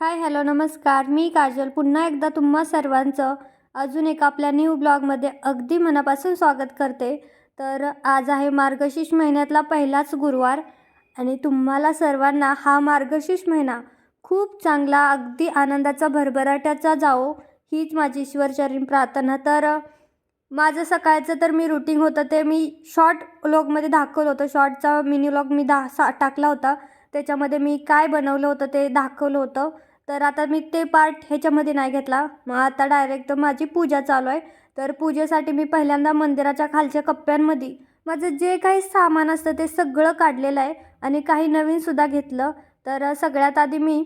Hi hello नमस्कार. मी काजल. पुन्हा एकदा तुम्हा सर्वांचं अजून एक आपल्या न्यू ब्लॉगमध्ये अगदी मनापासून स्वागत करते. तर आज आहे मार्गशीर्ष महिन्यातला पहिलाच गुरुवार आणि तुम्हाला सर्वांना हा मार्गशीर्ष महिना खूप चांगला अगदी आनंदाचा भरभराट्याचा जाओ हीच माझी ईश्वरचरण प्रार्थना. तर माझं सकाळचं तर मी रुटीन होतं ते मी शॉर्ट व्लॉगमध्ये दाखवलं होतं. शॉर्टचा मिनी व्लॉग मी दा सा टाकला होता. त्याच्यामध्ये मी काय बनवलं होतं ते दाखवलं होतं. तर आता मी ते पार्ट ह्याच्यामध्ये नाही घेतला. मग आता डायरेक्ट माझी पूजा चालू आहे. तर पूजेसाठी मी पहिल्यांदा मंदिराच्या खालच्या कप्प्यांमध्ये माझं जे काही सामान असतं ते सगळं काढलेलं आहे आणि काही नवीनसुद्धा घेतलं. तर सगळ्यात आधी मी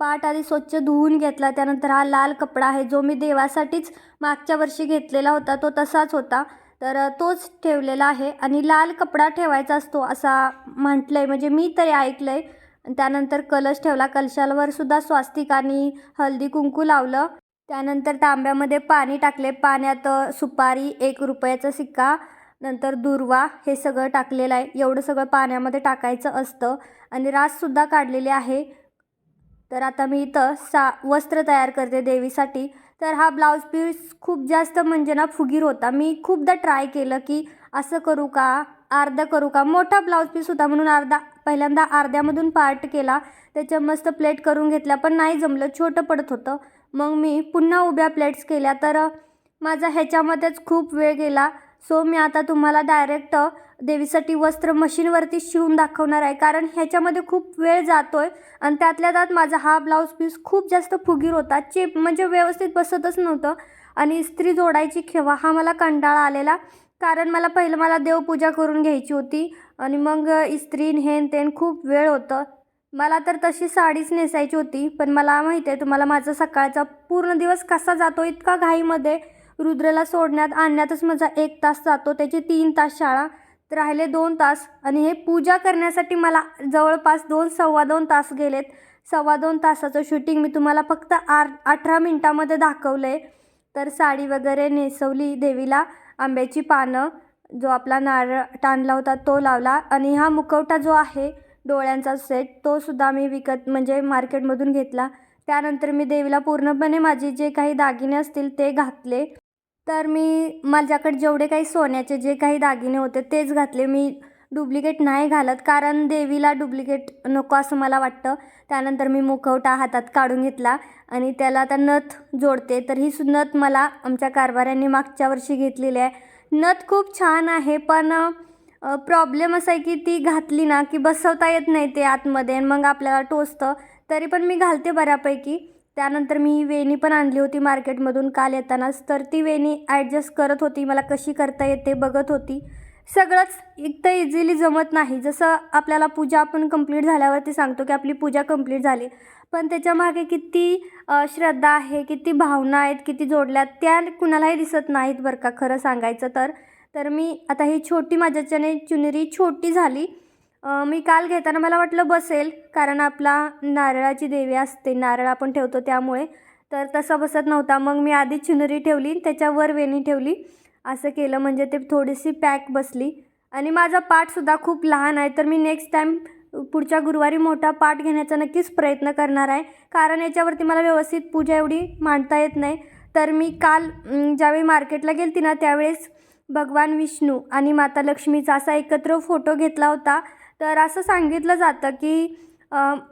पाट आधी स्वच्छ धुवून घेतला. त्यानंतर हा लाल कपडा आहे जो मी देवासाठीच मागच्या वर्षी घेतलेला होता. तो तसाच होता. तर तोच ठेवलेला आहे आणि लाल कपडा ठेवायचा असतो असा म्हटलं आहे म्हणजे मी तरी ऐकलं आहे त्यानंतर कलश ठेवला. कलशावर सुद्धा स्वास्तिक आणि हळदी कुंकू लावलं. त्यानंतर तांब्यामध्ये पाणी टाकले. पाण्यात सुपारी एक रुपयाचा सिक्का नंतर दुर्वा हे सगळं टाकलेलं आहे. एवढं सगळं पाण्यामध्ये टाकायचं असतं आणि राससुद्धा काढलेली आहे. तर आता मी इथं सा वस्त्र तयार करते देवीसाठी. तर हा ब्लाऊज पीस खूप जास्त म्हणजे ना फुगीर होता. मी खूपदा ट्राय केलं की असं करू का? अर्धा करू का? मोठा ब्लाऊज पीस होता म्हणून अर्धा पहिल्यांदा अर्ध्यामधून पार्ट केला. त्याच्या मस्त प्लेट करून घेतल्या पण नाही जमलं. छोटं पडत होतं. मग मी पुन्हा उभ्या प्लेट्स केल्या. तर माझा ह्याच्यामध्येच खूप वेळ गेला. सो मी आता तुम्हाला डायरेक्ट देवीसाठी वस्त्र मशीनवरती शिवून दाखवणार आहे. कारण ह्याच्यामध्ये खूप वेळ जातो आहे आणि त्यातल्या त्यात माझा हा ब्लाऊज पीस खूप जास्त फुगीर होता. चेप म्हणजे व्यवस्थित बसतच नव्हतं. आणि इस्त्री जोडायची खेवा हा मला कंटाळा आलेला. कारण मला पहिलं मला देवपूजा करून घ्यायची होती. आणि मग इस्त्रीन हेन तेन खूप वेळ होतं. मला तर तशी साडीच नेसायची होती. पण मला माहिती आहे तुम्हाला माझा सकाळचा पूर्ण दिवस कसा जातो इतका घाईमध्ये. रुद्रला सोडण्यात आणण्यातच माझा एक तास जातो. त्याची तीन तास शाळा राहिले दोन तास. आणि हे पूजा करण्यासाठी मला जवळपास दोन सव्वा दोन तास गेलेत. सव्वा दोन तासाचं शूटिंग मी तुम्हाला फक्त आर अठरा मिनटामध्ये दाखवलं आहे तर साडी वगैरे नेसवली देवीला आंब्याची पानं जो आपला नारळ टाणला होता तो लावला. आणि हा मुखवटा जो आहे डोळ्यांचा सेट तो सुद्धा मी विकत म्हणजे मार्केटमधून घेतला. त्यानंतर मी देवीला पूर्णपणे माझे जे काही दागिने असतील ते घातले. तर मी माझ्याकडे जेवढे काही सोन्याचे जे काही दागिने होते तेच घातले. मी डुप्लिकेट नाही घालत कारण देवीला डुप्लिकेट नको असं मला वाटतं. त्यानंतर मी मुखवटा हातात काढून घेतला आणि त्याला आता नथ जोडते. तर ही सु नथ मला आमच्या कारभाऱ्यांनी मागच्या वर्षी घेतलेली आहे. नथ खूप छान आहे पण प्रॉब्लेम असा आहे की ती घातली ना की बसवता येत नाही ते आतमध्ये आणि मग आपल्याला टोचतं. तरी पण मी घालते बऱ्यापैकी. त्यानंतर मी वेणी पण आणली होती मार्केटमधून काल येतानाच. तर ती वेणी ॲडजस्ट करत होती. मला कशी करता येते बघत होती. सगळंच एक तर इझिली जमत नाही. जसं आपल्याला पूजा आपण कंप्लीट झाल्यावरती सांगतो की आपली पूजा कंप्लीट झाली. पण त्याच्यामागे किती श्रद्धा आहे किती भावना आहेत किती जोडल्यात त्या कुणालाही दिसत नाहीत बरं का खरं सांगायचं तर. तर मी आता ही छोटी माझ्याच्याने चुनरी छोटी झाली. मी काल घेताना मला वाटलं बसेल कारण आपला नारळाची देवी असते नारळ आपण ठेवतो त्यामुळे. तर तसा बसत नव्हता. मग मी आधी चुनरी ठेवली त्याच्यावर वेणी ठेवली. असं केलं म्हणजे ते थोडीशी पॅक बसली. आणि माझा पाठसुद्धा खूप लहान आहे तर मी नेक्स्ट टाईम पुढच्या गुरुवारी मोठा पाठ घेण्याचा नक्कीच प्रयत्न करणार आहे. कारण याच्यावरती मला व्यवस्थित पूजा एवढी मांडता येत नाही. तर मी काल ज्यावेळी मार्केटला गेलती ना त्यावेळेस भगवान विष्णू आणि माता लक्ष्मीचा असा एकत्र फोटो घेतला होता. तर असं सांगितलं जातं की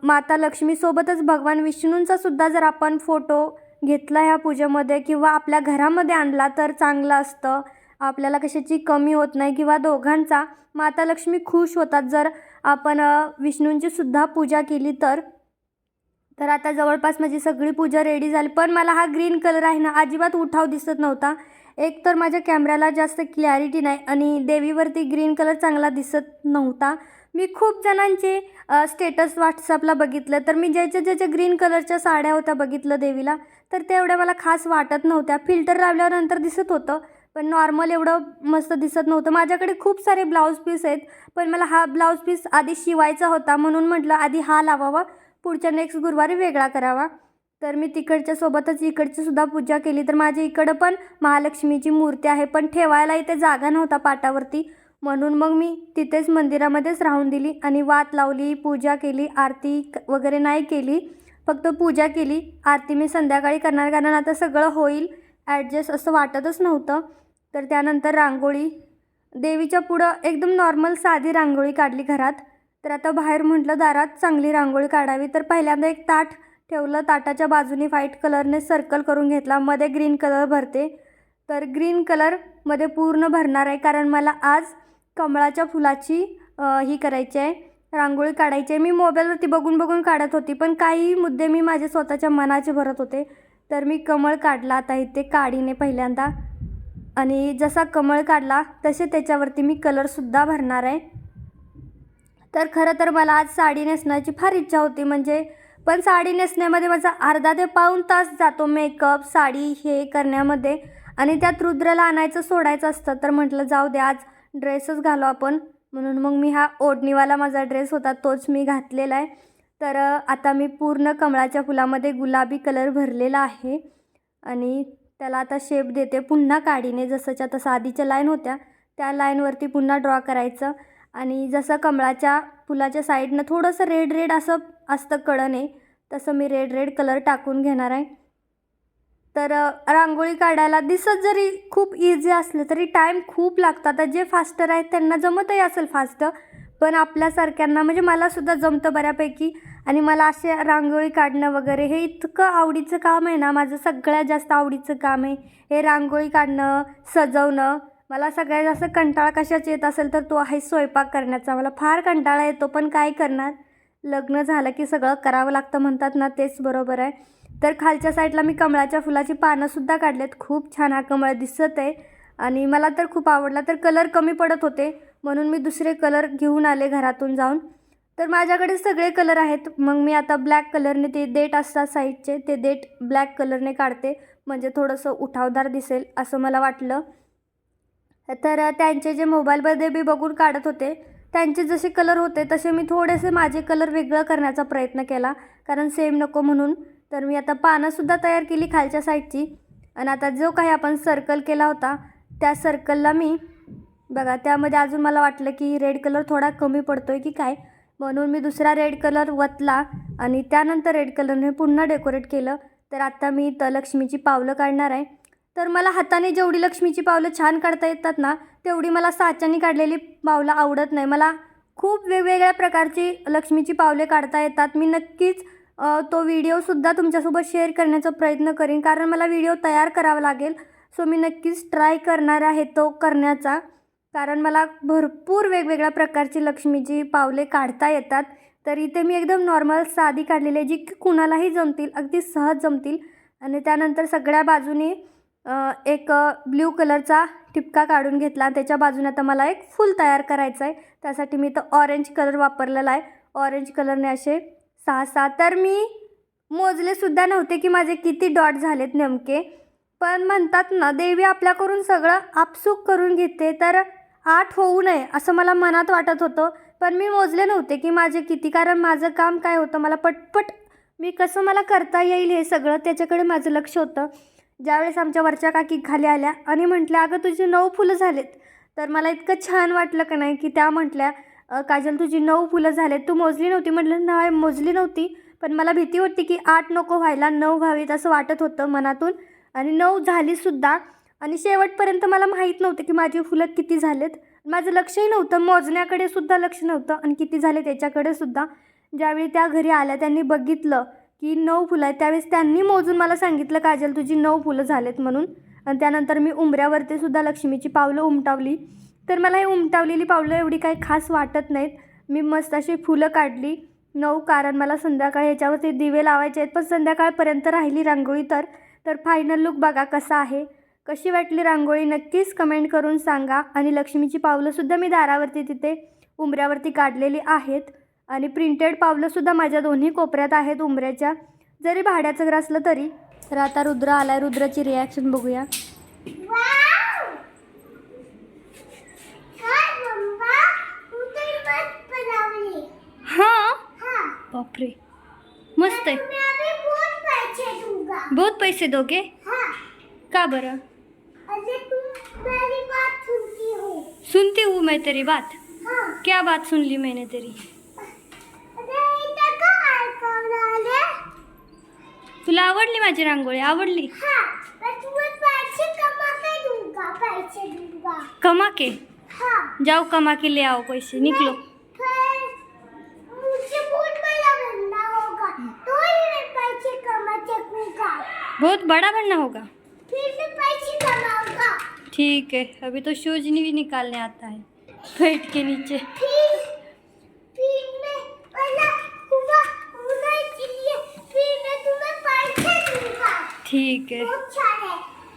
माता लक्ष्मीसोबतच भगवान विष्णूंचा सुद्धा जर आपण फोटो घेतला ह्या पूजेमध्ये किंवा आपल्या घरामध्ये आणला तर चांगलं असतं. आपल्याला कशाची कमी होत नाही किंवा दोघांचा माता लक्ष्मी खुश होतात जर आपण विष्णूंची सुद्धा पूजा केली तर. तर आता जवळपास माझी सगळी पूजा रेडी झाली. पण मला हा ग्रीन कलर आहे ना अजिबात उठाव दिसत नव्हता. एक तर माझ्या कॅमेऱ्याला जास्त क्लॅरिटी नाही आणि देवीवरती ग्रीन कलर चांगला दिसत नव्हता. मी खूप जणांचे स्टेटस व्हॉट्सअपला बघितलं. तर मी ज्याच्या ज्याच्या ग्रीन कलरच्या साड्या होत्या बघितलं देवीला तर तेवढ्या मला खास वाटत नव्हत्या. फिल्टर लावल्यावर नंतर दिसत होतं पण नॉर्मल एवढं मस्त दिसत नव्हतं. माझ्याकडे खूप सारे ब्लाऊज पीस आहेत पण मला हा ब्लाऊज पीस आधी शिवायचा होता म्हणून म्हटलं आधी हा लावावा पुढच्या नेक्स्ट गुरुवारी वेगळा करावा. तर मी तिकडच्या सोबतच इकडची सुद्धा पूजा केली. तर माझ्या इकडं पण महालक्ष्मीची मूर्ती आहे पण ठेवायला इथे जागा नव्हता पाटावरती. म्हणून मग मी तिथेच मंदिरामध्येच राहून दिली आणि वात लावली पूजा केली आरती वगैरे नाही केली फक्त पूजा केली. आरती मी संध्याकाळी करणार कारण आता सगळं होईल ॲडजस्ट असं वाटतच नव्हतं. तर त्यानंतर रांगोळी. देवीच्या पुढं एकदम नॉर्मल साधी रांगोळी काढली घरात. तर आता बाहेर म्हटलं दारात चांगली रांगोळी काढावी. तर पहिल्यांदा एक ताट ठेवलं. ताटाच्या बाजूने व्हाईट कलरने सर्कल करून घेतला. मध्ये ग्रीन कलर भरते. तर ग्रीन कलरमध्ये पूर्ण भरणार आहे कारण मला आज कमळाच्या फुलाची ही करायची आहे. रांगोळी काढायची आहे. मी मोबाईलवरती बघून बघून काढत होती पण काही मुद्दे मी माझे स्वतःच्या मनाचे भरत होते. तर मी कमळ काढला. आता इथे काडीने पहिल्यांदा. आणि जसा कमळ काढला तसे त्याच्यावरती मी कलरसुद्धा भरणार आहे. तर खरं तर मला आज साडी नेसण्याची फार इच्छा होती म्हणजे पण साडी नेसण्यामध्ये माझा अर्धा ते पाऊण तास जातो मेकअप साडी हे करण्यामध्ये. आणि त्यात रुद्रला आणायचं सोडायचं असतं तर म्हटलं जाऊ दे आज ड्रेसच घालो आपण. म्हणून मग मी हा ओढणीवाला माझा ड्रेस होता तोच मी घातलेला आहे. तर आता मी पूर्ण कमळाच्या फुलामध्ये गुलाबी कलर भरलेला आहे. आणि त्याला आता शेप देते पुन्हा काडीने जसंच्या तसं आधीच्या लाईन होत्या. त्या लाईनवरती पुन्हा ड्रॉ करायचं. आणि जसं कमळाच्या फुलाच्या साईडनं थोडंसं रेड रेड असं असतं कडने तसं मी रेड रेड कलर टाकून घेणार आहे. तर रांगोळी काढायला दिसत जरी खूप इझी असलं तरी टाईम खूप लागतो. आता जे फास्टर आहेत त्यांना जमतही असेल फास्ट पण आपल्यासारख्यांना म्हणजे मलासुद्धा जमतं बऱ्यापैकी. आणि मला असे रांगोळी काढणं वगैरे हे इतकं आवडीचं काम आहे ना माझं सगळ्यात जास्त आवडीचं काम आहे. हे रांगोळी काढणं सजवणं मला सगळ्यात जास्त कंटाळा कशाच येत असेल तर तो आहे स्वयंपाक करण्याचा. मला फार कंटाळा येतो पण काय करणार? लग्न झालं की सगळं करावं लागतं म्हणतात ना तेच बरोबर आहे. तर खालच्या साईडला मी कमळाच्या फुलाची पानंसुद्धा काढलेत. खूप छान हा कमळ दिसत आहे. आणि मला तर खूप आवडला. तर कलर कमी पडत होते. म्हणून मी दुसरे कलर घेऊन आले घरातून जाऊन. तर माझ्याकडे सगळे कलर आहेत. मग मी आता ब्लॅक कलरने ते देठ असतात साईडचे ते देठ ब्लॅक कलरने काढते. म्हणजे थोडंसं उठावदार दिसेल असं मला वाटलं. तर त्यांचे जे मोबाईलमध्ये बी बघून काढत होते त्यांचे जसे कलर होते तसे मी थोडेसे माझे कलर वेगळं करण्याचा प्रयत्न केला. कारण सेम नको म्हणून. तर मी आता पानंसुद्धा तयार केली खालच्या साईडची. आणि आता जो काही आपण सर्कल केला होता त्या सर्कलला मी बघा त्यामध्ये अजून मला वाटलं की रेड कलर थोडा कमी पडतो आहे की काय. म्हणून मी दुसरा रेड कलर वतला आणि त्यानंतर रेड कलरने पुन्हा डेकोरेट केलं. तर आता मी इथं लक्ष्मीची पावलं काढणार आहे. तर मला हाताने जेवढी लक्ष्मीची पावलं छान काढता येतात ना तेवढी मला साच्याने काढलेली पावलं आवडत नाही. मला खूप वेगवेगळ्या प्रकारची लक्ष्मीची पावले काढता येतात. मी नक्कीच तो व्हिडिओसुद्धा तुमच्यासोबत शेअर करण्याचा प्रयत्न करीन. कारण मला व्हिडिओ तयार करावा लागेल. सो मी नक्कीच ट्राय करणार आहे तो करण्याचा. कारण मला भरपूर वेगवेगळ्या प्रकारची लक्ष्मीची पावले काढता येतात. तर इथे मी एकदम नॉर्मल साधी काढलेली आहे जी की कुणालाही जमतील अगदी सहज जमतील. आणि त्यानंतर सगळ्या बाजूने एक ब्ल्यू कलरचा टिपका काढून घेतला. त्याच्या बाजूने आता मला एक फूल तयार करायचं आहे त्यासाठी मी इथं ऑरेंज कलर वापरलेला आहे. ऑरेंज कलरने असे सहा सहा तर मी मोजलेसुद्धा नव्हते की माझे किती डॉट झालेत नेमके. पण म्हणतात ना देवी आपल्याकडून सगळं आपसूक करून घेते तर आठ होऊ नये असं मला मनात वाटत होतं. पण मी मोजले नव्हते की माझे किती कारण माझं काम काय होतं मला पटपट मी कसं मला करता येईल हे सगळं त्याच्याकडे माझं लक्ष होतं. ज्यावेळेस आमच्या वरच्या काकी खाली आल्या आणि म्हटल्या अगं तुझे नऊ फुलं झालेत. तर मला इतकं छान वाटलं का नाही की त्या म्हटल्या काजल तुझी नऊ फुलं झालेत. तू मोजली नव्हती. म्हटलं नाही मोजली नव्हती. पण मला भीती होती की आठ नको व्हायला. नऊ व्हावीत असं वाटत होतं मनातून. आणि नऊ झालीसुद्धा आणि शेवटपर्यंत मला माहीत नव्हतं की माझी फुलं किती झालेत. माझं लक्षही नव्हतं. मोजण्याकडे सुद्धा लक्ष नव्हतं. आणि किती झाले त्याच्याकडे सुद्धा. ज्यावेळी त्या घरी आल्या त्यांनी बघितलं की नऊ फुलं आहेत. त्यावेळेस त्यांनी मोजून मला सांगितलं काजल तुझी नऊ फुलं झालेत म्हणून. आणि त्यानंतर मी उंबऱ्यावरती सुद्धा लक्ष्मीची पावलं उमटावली. तर मला हे उमटावलेली पावलं एवढी काही खास वाटत नाहीत. मी मस्त अशी फुलं काढली. नऊ कारण मला संध्याकाळी ह्याच्यावरती दिवे लावायचे आहेत पण संध्याकाळपर्यंत राहिली रांगोळी तर. तर फायनल लुक बघा कसा आहे. कशी वाटली रांगोळी नक्कीच कमेंट करून सांगा. आणि लक्ष्मीची पावलंसुद्धा मी दारावरती तिथे उंबऱ्यावरती काढलेली आहेत. आणि प्रिंटेड पावलंसुद्धा माझ्या दोन्ही कोपऱ्यात आहेत उंबऱ्याच्या. जरी भाड्याचं घर असलं तरी. तर आता रुद्र आलाय. रुद्राची रिॲक्शन बघूया. हां? बापरे. मस्त आहे. बहुत पैसे दोगे का बरं? सुनती हूँ. मैं तेरी बात. क्या बात सुन ली मैंने तेरी? तुला आवडली माझी रांगोळी? आवडली. हाँ. कमा के दूंगा पैसे दूंगा कमा के हाँ। जाओ कमा के ले आओ पैसे निकलो। फिर मुझे बहुत बड़ा बनना होगा। तो ही मैं पैसे कमा सकूंगा। बहुत बड़ा बनना होगा? फिर मैं पैसे कमाऊंगा। ठीक है अभी तो शूज भी निकालने आता है। पेट के नीचे। फिर फिर मैं बड़ा हुआ होना चाहिए फिर मैं तुम्हें पैसे दूंगा ठीक है बहुत सारे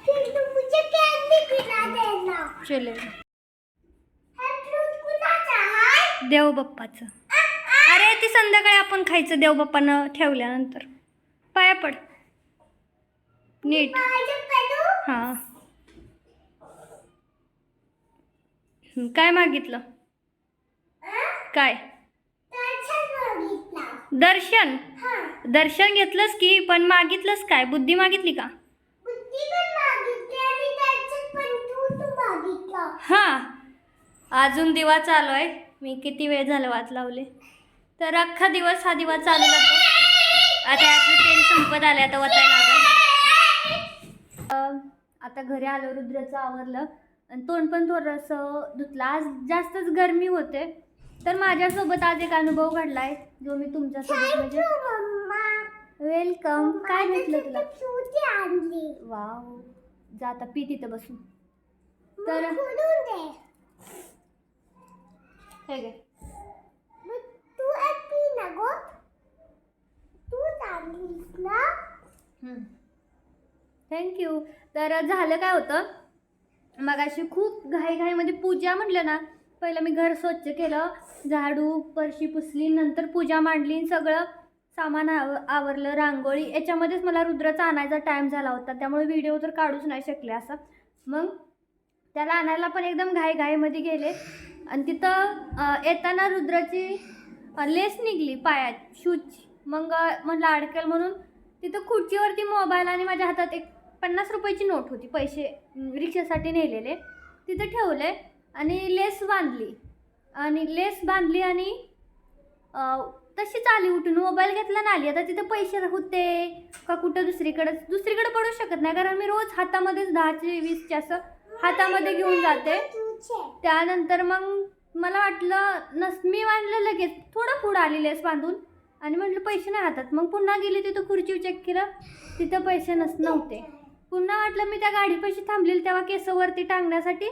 फिर तुम मुझे कैंडी खिला देना चले हे फ्रूट कुणाचा देवबाप्पाचं. अरे ती संध्याकाळी आपण खायचं देवबाप्पानं ठेवल्यानंतर. पाया पड. नीट. हां. काय मागितलं? काय? दर्शन. दर्शन घेतलंस की पण मागितलंस काय? बुद्धी मागितली का? हां. अजून दिवा चालू आहे. मी किती वेळ झाला वाट लावले? तर अख्खा दिवस हा दिवा चालू जातो आता यातलं तेल संपत आले आता वतायला लागलं. आता घरी आलो रुद्राचं आवरलं. आणि तोंड पण थोडंसं धुतलं. आज जास्तच गरमी होते. तर माझ्यासोबत आज एक अनुभव घडलाय जो मी तुमच्यासोबत म्हणजे वेलकम काय भेटलं तुला? वाव जा आता पी तिथं बसून. तर हे घे तू ना गो तू आणलीस ना थँक्यू तर झालं काय होतं? मग अशी खूप घाईघाईमध्ये पूजा म्हटलं ना पहिलं मी घर स्वच्छ केलं झाडू परशी पुसली नंतर पूजा मांडली सगळं सामान आव आवरलं रांगोळी. याच्यामध्येच मला रुद्राचा आणायचा टाईम झाला होता त्यामुळे व्हिडिओ तर काढूच नाही शकले असं. मग त्याला आणायला पण एकदम घाईघाईमध्ये गेले. आणि तिथं येताना रुद्राची लेस निघली पायात शूजची मग म्हटलं अडकेल म्हणून तिथं खुर्चीवरती मोबाईल आणि माझ्या हातात एक पन्नास रुपयाची नोट होती पैसे रिक्षासाठी नेलेले. तिथं ठेवले आणि लेस बांधली. आणि लेस बांधली आणि तशीच आली उठून. मोबाईल घेतला ना आली. आता तिथं पैसे होते का कुठं दुसरीकडे दुसरीकडे पडू शकत नाही कारण मी रोज हातामध्येच दहाचे वीसचे असं हातामध्ये घेऊन जाते. त्यानंतर मग मला वाटलं नस मी मांडलं लगेच थोडं पुढं आली आहेस बांधून. आणि म्हटलं पैसे नाही हातात. मग पुन्हा गेली तिथं खुर्ची चेक केलं. तिथं पैसे नस नव्हते. पुन्हा वाटलं मी त्या गाडीपाशी थांबलेली तेव्हा केसवरती टांगण्यासाठी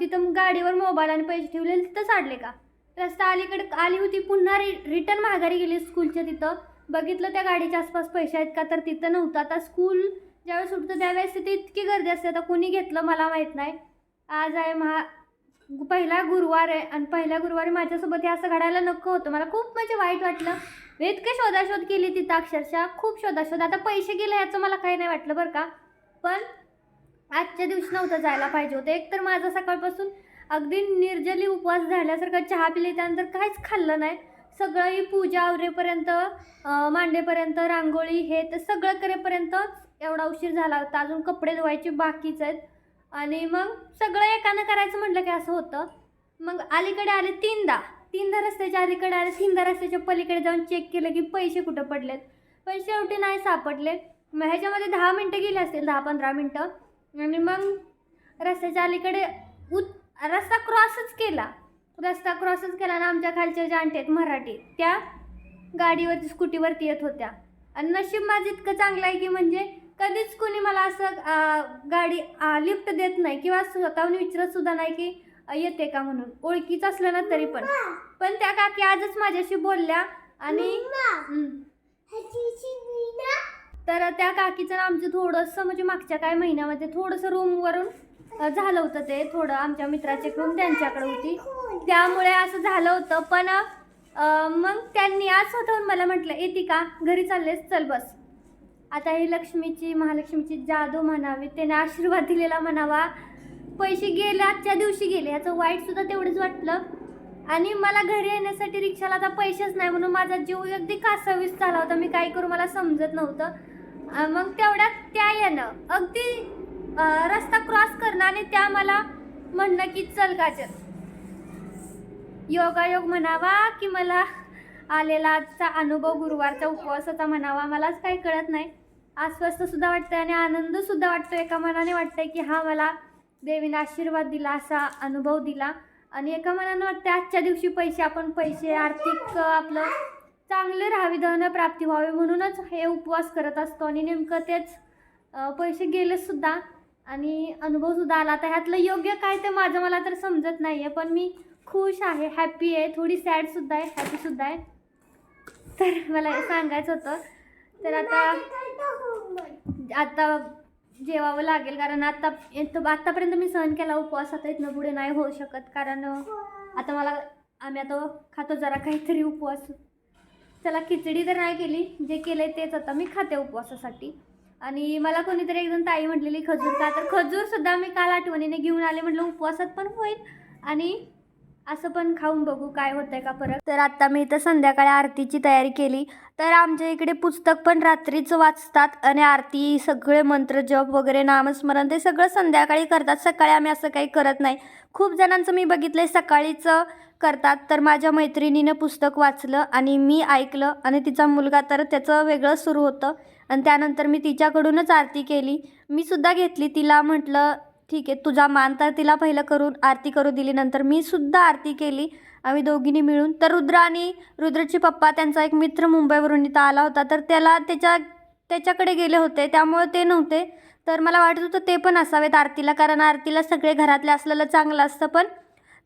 तिथं गाडीवर मोबाईल आणि पैसे ठेवलेले तिथं साडले का? रस्ता अलीकडे आली होती पुन्हा रि रिटर्न माघारी गेली स्कूलच्या तिथं. बघितलं त्या गाडीच्या आसपास पैसे आहेत का? तर तिथं नव्हतं. आता स्कूल ज्यावेळेस सुटतं त्यावेळेस तिथे इतकी गर्दी असते. आता कोणी घेतलं मला माहीत नाही. आज आहे महा पहिला गुरुवार आहे आणि पहिल्या गुरुवारी माझ्यासोबत हे असं घडायला नको होतं. मला खूप म्हणजे वाईट वाटलं. मी इतके शोधाशोध केली तिथं अक्षरशः. खूप शोधाशोध. आता पैसे गेले ह्याचं मला काही नाही वाटलं बरं का. पण आजच्या दिवशी नव्हतं जायला पाहिजे होतं. एक तर माझा सकाळपासून अगदी निर्जली उपवास झाल्यासारखं चहा पिले त्यानंतर काहीच खाल्लं नाही. सगळंही पूजा आवरेपर्यंत मांडेपर्यंत रांगोळी हे तर सगळं करेपर्यंत एवढा उशीर झाला होता. अजून कपडे धुवायचे बाकीच आहेत. आणि मग सगळं एकानं करायचं म्हटलं की असं होतं. मग अलीकडे आले तीनदा. तीनदा रस्त्याच्या अलीकडे आले तीनदा रस्त्याच्या पलीकडे जाऊन चेक केलं की पैसे कुठं पडलेत. पण शेवटी नाही सापडले मग ह्याच्यामध्ये दहा मिनटं गेली असतील दहा पंधरा मिनटं. आणि मग रस्त्याच्या अलीकडे उत रस्ता क्रॉसच केला. रस्ता क्रॉसच केला आणि आमच्या खालच्या ज्या आंटी आहेत मराठी त्या गाडीवरती स्कूटीवरती येत होत्या. आणि नशीब माझं इतकं चांगलं आहे की म्हणजे कधीच कोणी मला असं गाडी लिफ्ट देत नाही किंवा स्वतःहून विचारत सुद्धा नाही की येते का? म्हणून. ओळखीच असलं ना तरी पण. पण त्या काकी आजच माझ्याशी बोलल्या आणि. तर त्या काकीचं आमचं थोडंसं म्हणजे मागच्या काही महिन्यामध्ये थोडंसं रूमवरून झालं होतं ते थोडं आमच्या मित्राचे रूम त्यांच्याकडे होती. त्यामुळे असं झालं होतं. पण मग त्यांनी आज स्वतःहून मला म्हटलं येते का? घरी चाललेस? चल बस. आता ही लक्ष्मीची महालक्ष्मीची जादू म्हणावी त्याने आशीर्वाद दिलेला म्हणावा. पैसे गेले आजच्या दिवशी गेले. ह्याचं वाईट सुद्धा तेवढंच वाटलं. आणि मला घरी येण्यासाठी रिक्षाला आता पैसेच नाही म्हणून माझा जीव अगदी कासावीस झाला होता. मी काय करू मला समजत नव्हतं. मग तेवढ्यात त्या येणं अगदी रस्ता क्रॉस करणं आणि त्या मला म्हणणं की चल काजल योगायोग म्हणावा की मला आलेला आजचा अनुभव गुरुवारचा उपवासाचा म्हणावा. मलाच काही कळत नाही. अस्वस्थसुद्धा वाटतं आणि आनंदसुद्धा वाटतो एका मनाने वाटतंय की हा मला देवीने आशीर्वाद दिला असा अनुभव दिला. आणि एका मनानं वाटतं आजच्या दिवशी पैसे आपण पैसे आर्थिक आपलं चांगले राहावी धन प्राप्ती व्हावी म्हणूनच हे उपवास करत असतो. आणि नेमकं तेच पैसे गेलेसुद्धा आणि अनुभवसुद्धा आला. तर ह्यातलं योग्य काय ते माझं मला तर समजत नाही आहे पण मी खुश आहे हॅपी आहे थोडी सॅडसुद्धा आहे हॅपीसुद्धा आहे. तर मला हे सांगायचं होतं तर आता आता जेवावं लागेल कारण आता आत्तापर्यंत मी सहन केला उपवास आता इथनं पुढे नाही होऊ शकत कारण अं, आता मला आम्ही आता खातो जरा काहीतरी उपवास. चला खिचडी तर नाही केली जे केलं तेच आता मी खाते उपवासासाठी. आणि मला कोणीतरी एकदम ताई म्हटलेली खजूर का? तर खजूरसुद्धा मी काल आठवणीने घेऊन आले म्हटलं उपवासात पण होईल. आणि असं पण खाऊन बघू काय होतंय का फरक. तर आता मी इथं संध्याकाळी आरतीची तयारी केली. तर आमच्या इकडे पुस्तक पण रात्रीच वाचतात आणि आरती सगळे मंत्र जप वगैरे नामस्मरण ते सगळं संध्याकाळी करतात. सकाळी आम्ही असं काही करत नाही. खूप जणांचं मी बघितलंय सकाळीच करतात. तर माझ्या मैत्रिणीनं पुस्तक वाचलं आणि मी ऐकलं आणि तिचा मुलगा तर त्याचं वेगळं सुरू होतं. आणि त्यानंतर मी तिच्याकडूनच आरती केली. मी सुद्धा घेतली. तिला म्हटलं ठीक आहे तुझा मान तर तिला पहिलं करून आरती करू दिली नंतर मी सुद्धा आरती केली आम्ही दोघींनी मिळून. तर रुद्र आणि रुद्रचे पप्पा त्यांचा एक मित्र मुंबईवरून इथं आला होता तर त्याला त्याच्या त्याच्याकडे गेले होते त्यामुळे ते नव्हते. तर मला वाटत होतं ते पण असावेत आरतीला कारण आरतीला सगळे घरातले असलेलं चांगलं असतं पण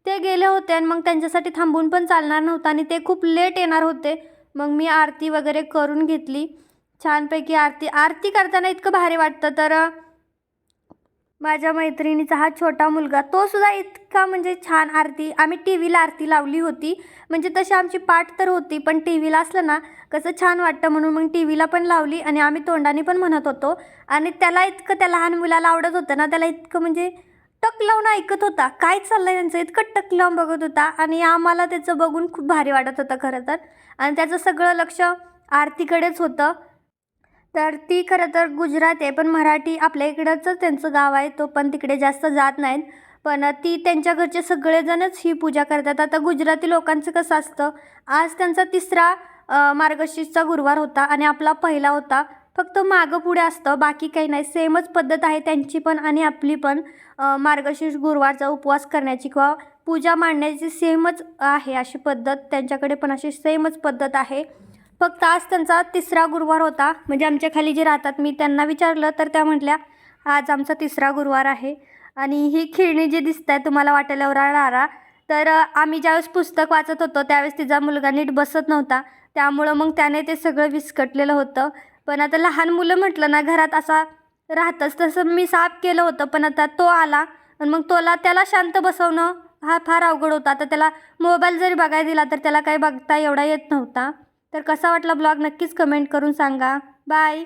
ते गेले होते आणि मग त्यांच्यासाठी थांबून पण चालणार नव्हतं आणि ते खूप लेट येणार होते. मग मी आरती वगैरे करून घेतली. छानपैकी आरती आरती करताना इतकं भारी वाटतं तर माझ्या मैत्रिणीचा हा छोटा मुलगा तो सुद्धा इतका म्हणजे छान आरती आम्ही टी व्हीला आरती लावली होती. म्हणजे तशी आमची पाठ तर होती पण टी व्हीला असलं ना कसं छान वाटतं म्हणून मग टी व्हीला पण लावली आणि आम्ही तोंडाने पण म्हणत होतो. आणि त्याला इतकं त्या लहान मुलाला आवडत होतं ना त्याला इतकं म्हणजे टक लावून ऐकत होता. काय चाललंय त्यांचं? इतकं टक लावून बघत होता आणि आम्हाला त्याचं बघून खूप भारी वाटत होतं खरं तर. आणि त्याचं सगळं लक्ष आरतीकडेच होतं. तर ती खरं तर गुजरात आहे पण मराठी आपल्या इकडंच त्यांचं गाव आहे तो पण तिकडे जास्त जात नाहीत. पण ती त्यांच्या घरचे सगळेजणच ही पूजा करतात. आता गुजराती लोकांचं कसं असतं आज त्यांचा तिसरा मार्गशीर्षचा गुरुवार होता आणि आपला पहिला होता. फक्त मागं पुढे असतं बाकी काही नाही. सेमच पद्धत आहे त्यांची पण आणि आपली पण. मार्गशीर्ष गुरुवारचा उपवास करण्याची किंवा पूजा मांडण्याची सेमच आहे अशी पद्धत. त्यांच्याकडे पण अशी सेमच पद्धत आहे. फक्त आज त्यांचा तिसरा गुरुवार होता. म्हणजे आमच्या खाली जे राहतात मी त्यांना विचारलं तर त्या म्हटल्या आज आमचा तिसरा गुरुवार आहे आणि ही खेळणी जी दिसत आहे तुम्हाला वाटेल राळा तर आम्ही ज्यावेळेस पुस्तक वाचत होतो त्यावेळेस तिचा मुलगा नीट बसत नव्हता. त्यामुळं मग त्याने ते सगळं विस्कटलेलं होतं. पण आता लहान मुलं म्हटलं ना घरात असा राहतच तसं मी साफ केलं होतं पण आता तो आला आणि मग तोला त्याला शांत बसवणं हा फार अवघड होता. आता त्याला मोबाईल जरी बघायला दिला तर त्याला काही बघता एवढा येत नव्हता. तर कसा वाटला ब्लॉग नक्कीच कमेंट करून सांगा. बाय.